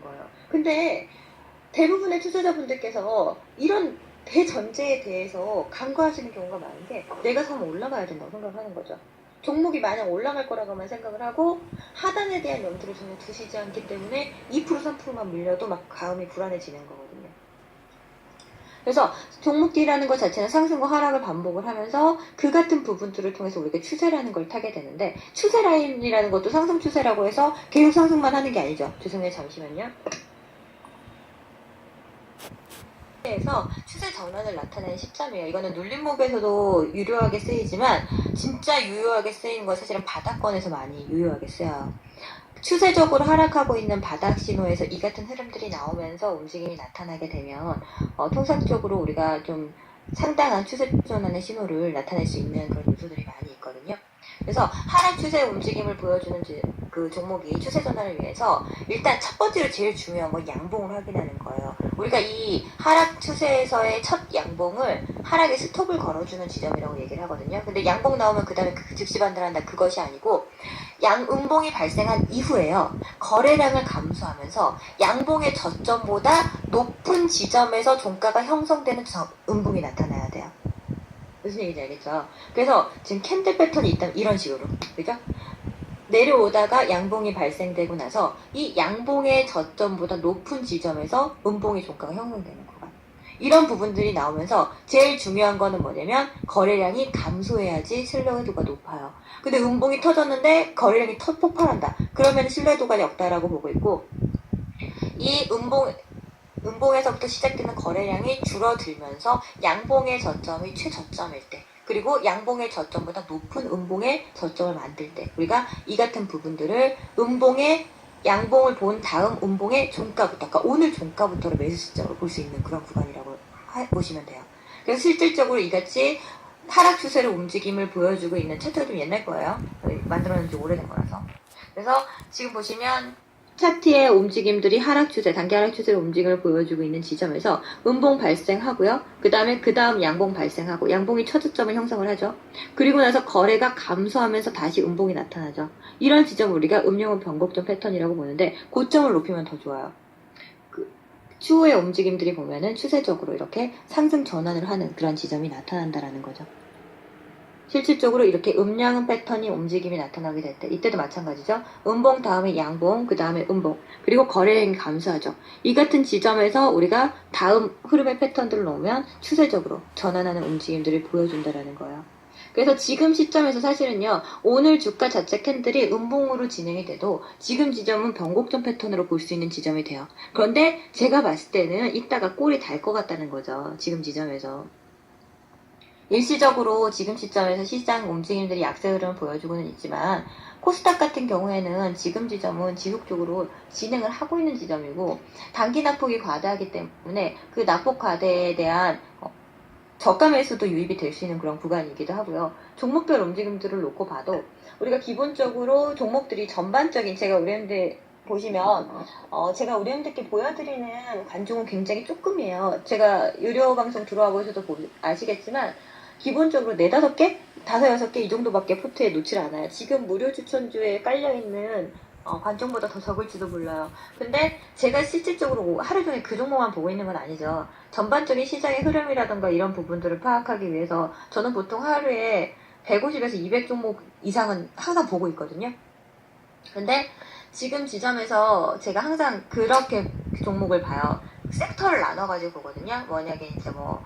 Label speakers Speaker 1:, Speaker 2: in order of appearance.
Speaker 1: 거예요. 근데 대부분의 투자자분들께서 이런 대전제에 대해서 간과하시는 경우가 많은 게 내가 사면 올라가야 된다고 생각하는 거죠. 종목이 마냥 올라갈 거라고만 생각을 하고 하단에 대한 염두를 전혀 두시지 않기 때문에 2% 3%만 밀려도 막 가음이 불안해지는 거거든요. 그래서 종목들이라는 것 자체는 상승과 하락을 반복을 하면서 그 같은 부분들을 통해서 우리가 추세라는 걸 타게 되는데 추세 라인이라는 것도 상승 추세라고 해서 계속 상승만 하는 게 아니죠. 죄송해요. 잠시만요. 에서 추세 전환을 나타내는 시점이에요. 이거는 눌림목에서도 유효하게 쓰이지만 진짜 유효하게 쓰이는 건 사실은 바닥권에서 많이 유효하게 쓰여요. 추세적으로 하락하고 있는 바닥 신호에서 이 같은 흐름들이 나오면서 움직임이 나타나게 되면 어, 통상적으로 우리가 좀 상당한 추세 전환의 신호를 나타낼 수 있는 그런 요소들이. 그래서 하락 추세 움직임을 보여주는 지- 그 종목이 추세 전환을 위해서 일단 첫 번째로 제일 중요한 건 양봉을 확인하는 거예요. 우리가 이 하락 추세에서의 첫 양봉을 하락의 스톱을 걸어주는 지점이라고 얘기를 하거든요. 근데 양봉 나오면 그 다음에 즉시 반등한다 그것이 아니고 양음봉이 발생한 이후에요. 거래량을 감소하면서 양봉의 저점보다 높은 지점에서 종가가 형성되는 저- 음봉이 나타나야 돼요. 무슨 얘기인지 알겠죠? 그래서 지금 캔들 패턴이 있다면 이런 식으로. 그죠? 내려오다가 양봉이 발생되고 나서 이 양봉의 저점보다 높은 지점에서 음봉의 종가가 형성되는 구간. 이런 부분들이 나오면서 제일 중요한 거는 뭐냐면 거래량이 감소해야지 신뢰도가 높아요. 근데 음봉이 터졌는데 거래량이 터 폭발한다. 그러면 신뢰도가 적다라고 보고 있고 이 음봉 음봉에서부터 시작되는 거래량이 줄어들면서 양봉의 저점이 최저점일 때 그리고 양봉의 저점보다 높은 음봉의 저점을 만들 때 우리가 이 같은 부분들을 음봉의 양봉을 본 다음 음봉의 종가부터 그러니까 오늘 종가부터를 매수 시점으로 볼 수 있는 그런 구간이라고 하- 보시면 돼요. 그래서 실질적으로 이같이 하락 추세를 움직임을 보여주고 있는 차트가 좀 옛날 거예요. 만들어낸 지 오래된 거라서. 그래서 지금 보시면 차트의 움직임들이 하락 추세, 단기 하락 추세의 움직임을 보여주고 있는 지점에서 음봉 발생하고요. 그 다음에 그 다음 양봉 발생하고 양봉이 최저점을 형성을 하죠. 그리고 나서 거래가 감소하면서 다시 음봉이 나타나죠. 이런 지점을 우리가 음영은 변곡점 패턴이라고 보는데 고점을 높이면 더 좋아요. 그 추후의 움직임들이 보면은 추세적으로 이렇게 상승 전환을 하는 그런 지점이 나타난다라는 거죠. 실질적으로 이렇게 음량 패턴이 움직임이 나타나게 될 때 이때도 마찬가지죠. 음봉 다음에 양봉 그 다음에 음봉 그리고 거래량이 감소하죠. 이 같은 지점에서 우리가 다음 흐름의 패턴들을 놓으면 추세적으로 전환하는 움직임들을 보여준다라는 거예요. 그래서 지금 시점에서 사실은요, 오늘 주가 자체 캔들이 음봉으로 진행이 돼도 지금 지점은 변곡점 패턴으로 볼 수 있는 지점이 돼요. 그런데 제가 봤을 때는 이따가 꼴이 달 것 같다는 거죠. 지금 지점에서. 일시적으로 지금 시점에서 시장 움직임들이 약세 흐름을 보여주고는 있지만 코스닥 같은 경우에는 지금 지점은 지속적으로 진행을 하고 있는 지점이고 단기 낙폭이 과다하기 때문에 그 낙폭 과대에 대한 어, 저가 매수도 유입이 될 수 있는 그런 구간이기도 하고요. 종목별 움직임들을 놓고 봐도 우리가 기본적으로 종목들이 전반적인 제가 우리한테 보시면 어, 제가 우리한테께 보여드리는 관중은 굉장히 조금이에요. 제가 유료 방송 들어와 보셔도 보- 아시겠지만 기본적으로 네 다섯 개, 다섯 여섯 개 이 정도밖에 포트에 놓질 않아요. 지금 무료 추천주에 깔려 있는 어, 관중보다 더 적을지도 몰라요. 근데 제가 실질적으로 하루 종일 그 종목만 보고 있는 건 아니죠. 전반적인 시장의 흐름이라던가 이런 부분들을 파악하기 위해서 저는 보통 하루에 150에서 200 종목 이상은 항상 보고 있거든요. 근데 지금 지점에서 제가 항상 그렇게 종목을 봐요. 섹터를 나눠가지고 보거든요. 만약에 이제 뭐